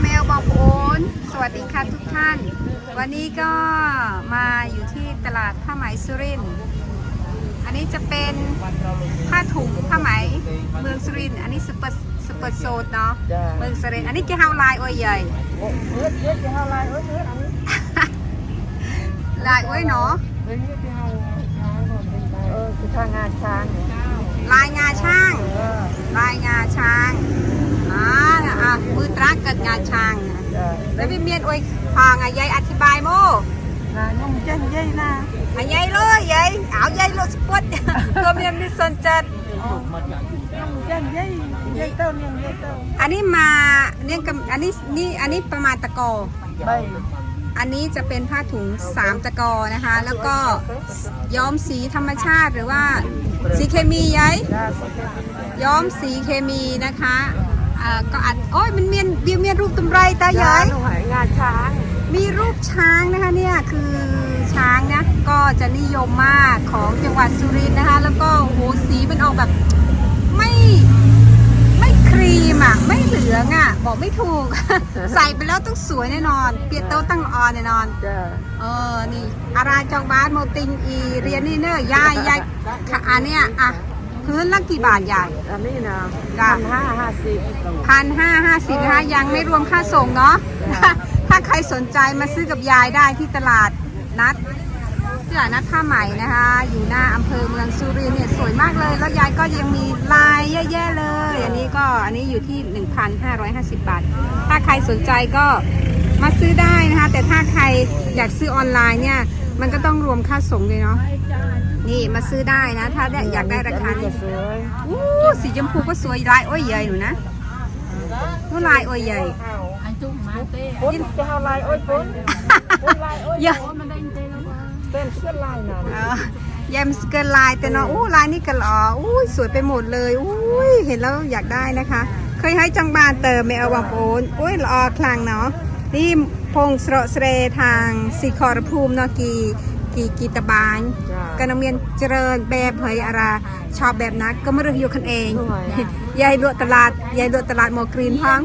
แมวบองโอนสวัสดีค่ะทุกท่าน วันนี้ก็มาอยู่ที่ตลาดผ้าไหมสุรินทร์อันนี้จะเป็นผ้าถุงผ้าไหมเมืองสุรินทร์อันนี้สุเปอร์สุเปอร์โซดเนาะจ้าเมืองสุรินทร์อันนี้เกี่ยวลายโอ้ยใหญ่โอ้เฮ็ดเฮ็ดที่เฮาลายเอ้ยเฮ็ดอันนี้ลายโอ้ยเนาะเฮ็ดที่เฮาช้างก่อนเป็นไปเออคือทางงานช้างเนี่ยลายงาช่างเออลายงาช้างอ่าอะ มือตรักกับงาช้างนะจ้าแล้วพี่เมียนโอ้ยพาไงยายอธิบายโมงานยุ่งเจ๊งเย้ยนะอันใหญ่เลยใหญ่เอาใหญ่โลสปอตตัวเมียนมีสนจัดยุ่งเจ๊งเย้ยเย้ยเต้าเนี่ยเย้ยเต้าอันนี้มาเนี่ยกับอันนี้นี่อันนี้ประมาณตะกอใบอันนี้จะเป็นผ้าถุงสามตะกอนะคะ แล้วก็ย้อมสีธรรมชาติหรือว่าสีเคมีย้ายจ้าสิเฮ็ดย้อมสีเคมีนะคะ อ่าก็อัดโอ้ยมันเมียนเบียเมียนรูปตุ่มไรตาจ้าย้ายหนูหายงานช้าง มีรูปช้างนะคะเนี่ยคือช้างนะก็จะนิยมมากของจังหวัดสุรินทร์นะคะ แล้วก็โอ้โหสีมันออกแบบไม่ไม่ครีมอะไม่เหลืองอะบอกไม่ถูก ใส่ไปแล้วต้องสวยแน่นอน เปียโตตั้งออนแน่นอนจ้าเออนี่อาราจองบาสโมติงอีเรียนนี่เนอะยายยายค่ะอันเนี้ยอะ พื้นละกี่บาทยาย อันนี้นะจ้ะ พันห้าห้าสิบพันห้าห้าสิบนะคะยังไม่รวมค่าส่งเนาะจ้ะถ้าใครสนใจมาซื้อกับยายได้ที่ตลาดนัดตลาดนัดผ้าไหมนะคะ อยู่หน้าอำเภอเมืองสุรินทร์เนี่ยสวยมากเลย แล้วยายก็ยังมีลายเยอะแยะเลย อันนี้ก็อันนี้อยู่ที่ 1,550 บาท ถ้าใครสนใจก็มาซื้อได้นะคะ แต่ถ้าใครอยากซื้อออนไลน์เนี่ย มันก็ต้องรวมค่าส่งเลยเนาะ นี่มาซื้อได้นะ ถ้าได้อยากได้ราคาอันนี้ก็สวยอู้สีชมพูก็สวยลายโอ้ยใหญ่อยู่นะนู่นลายโอ้ยใหญ่ปุ้นจะเฮาลายโอ้ยปุ้นปุ้นลายโอ้ยเยอะเป็นเสื้อลายนั่นเออยมสเกิร์ลายแต่เนาะอู้ลายนี่ก็หล่ออู้สวยไปหมดเลยอู้ยเห็นแล้วอยากได้นะคะ เคยให้จังบานเติมไม่เอาวังโอนอุ้ยหล่อคลังเนาะนี่พงสระเสเรทางสีขอรภูมิเนาะกี กีกีตะบานจ้าก็นองเมียนเจริญแบบเผยอาราชอบแบบนักก็ไม่เรื่องอยู่คันเองทำไมอะยายลวดตลาดยายลวดตลาดโมอกรีนพัง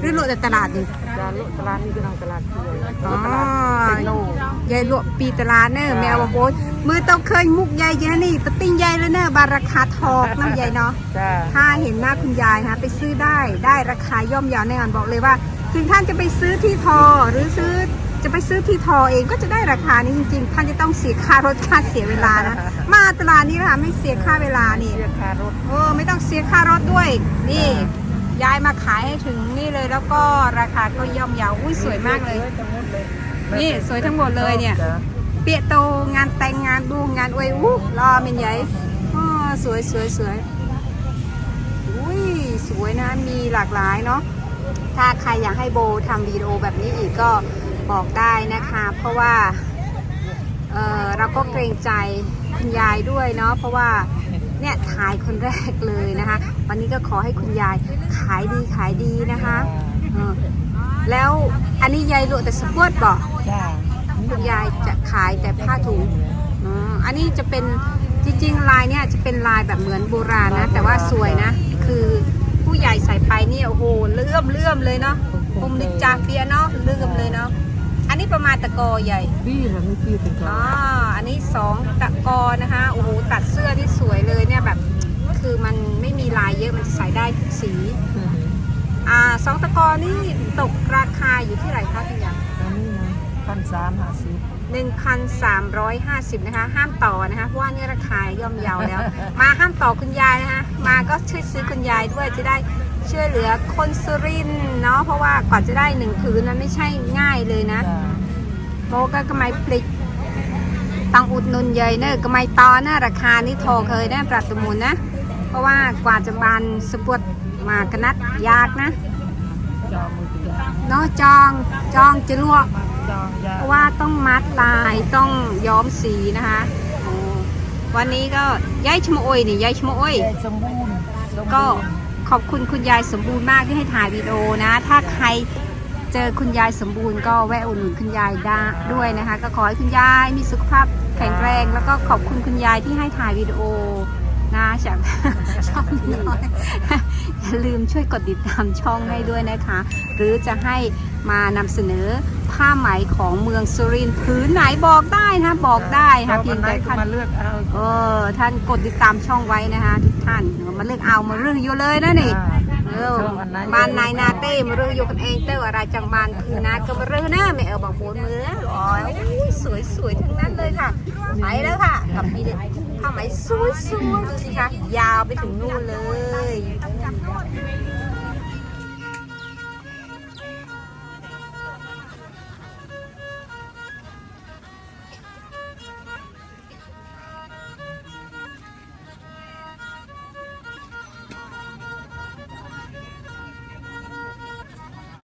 หรือลวดแต่ตลาดนี่จ้าลุตลาดนี่ก็ทางตลาดเที่ยวอ๋อ ตลาดเป็นโลยายลวกปีตลาดเนอะแมวบอกโอ้ยมือเต้าเคยมุกยายยายนี่ตะติ้งยายแล้วเนอะบาราคาทอกน้ำยายเนาะ จ้าถ้าเห็นหน้าคุณยายฮะไปซื้อได้ได้ราคาย่อมเยาวแน่นอนบอกเลยว่า ถึงท่านจะไปซื้อที่ทอหรือซื้อ จะไปซื้อที่ทอเองก็จะได้ราคานี้จริงๆ ท่านจะต้องเสียค่ารถค่าเสียเวลานะ มาตลาดนี้นะคะไม่เสียค่าเวลานี่เสียค่ารถเออไม่ต้องเสียค่ารถด้วย นี่ยายมาขายให้ถึงนี่เลยแล้วก็ราคาก็ย่อมเยาวอุ้ยสวยมากเลยทั้งหมดเลยนี่สวยทั้งหมดเลยเนี่ยจ้าเปียโตงานแต่งงานดูงานอวยอู้รอเป็นใหญ่อ๋อสวยสวยสวยอุ้ยสวยนะมีหลากหลายเนาะถ้าใครอยากให้โบทำวิดีโอแบบนี้อีกก็ บอกได้นะคะ เพราะว่าเออเราก็เกรงใจคุณยายด้วยเนาะเพราะว่าเนี่ยถ่ายคนแรกเลยนะคะ วันนี้ก็ขอให้คุณยายขายดีขายดีนะคะเออแล้วอันนี้ยายลวกแต่สปวดบอกจ้าคุณยายจะขายแต่ผ้าถุงอ๋ออันนี้จะเป็นจริงๆ ลายเนี่ยจะเป็นลายแบบเหมือนโบราณนะ แต่ว่าสวยนะ คือผู้ใหญ่ใส่ไปเนี่ยโอ้โหเลื่อมเลื่อมเลยเนาะมุมนิจาเปียเนาะเลื่อมเลยเนาะอั นนี้ประมาณตะกอใหญ่บี้เหรอไม่บี้เป็นอ๋จ้าออันนี้สองตะกอนะคะโอ้โหตัดเสื้อที่สวยเลยเนี่ยแบบคือมันไม่มีลายเยอะมันจะใส่ได้ทุกสีอ่าสองตะกอนี่ตกราคาอยู่ที่ไหนคะคุณยายอันนี้นะพันสามห้าสิบ1,350นะคะ ห้ามต่อนะคะเพราะว่านี่ราคาย่อมเยาแล้ว มาห้ามต่อคุณยายนะคะมาก็ช่วยซื้อคุณยายด้วยจะได้ช่วยเหลือคนสุรินทร์เนาะเพราะว่ากว่าจะได้หนึ่งผืนนั้นไม่ใช่ง่ายเลยนะ จ้าโมก็กระไมปลิกตังอุดหนุนเยยเนอะกระไมตอนะราคานี่โทรเคยนะปรับสมุนนะเพราะว่ากว่าจะบานสปวดมากระนัดยากนะจองมือจ้าเนาะจองจองจะลวกจองยาเพราะว่าต้องมัดลายต้องย้อมสีนะคะโอ้วันนี้ก็ยายชะโมอยนี่ยายชะโมอยแก่สมบูรณ์สมบูรณ์ก็ขอบคุณคุณยายสมบูรณ์มากที่ให้ถ่ายวีดีโอนะ ถ้าใคร เจอคุณยายสมบูรณ์ก็แวะอุดหนุนคุณยายได้ด้วยนะคะ ก็ขอให้คุณยายมีสุขภาพแข็งแรง แล้วก็ขอบคุณคุณยายที่ให้ถ่ายวีดีโอนะจากช่องน้อยอย่าลืมช่วยกดติดตามช่องให้ด้วยนะคะ หรือจะให้มานำเสนอผ้าไหมของเมืองสุรินทร์ผืนไหนบอกได้นะบอกได้ค่ะเพียงแต่ท่าท่านมาเลือกเอาเออท่านกดติดตามช่องไว้นะคะทุกท่านเออมาเลือกเอามาเรื่องอยู่เลยนะนี่ เออบ้านนายนาเต้มาเรื่องอยู่กันเองเต้ออะไรจังบานคือนาก็มาเรื่องนะไม่เอาบางคนมืออ๋อยสวยสวยๆทั้งนั้นเลยค่ะไปแล้วค่ะกับมีผ้าไหมสวยสวยๆดูสิคะยาวไปถึงนู่นเลย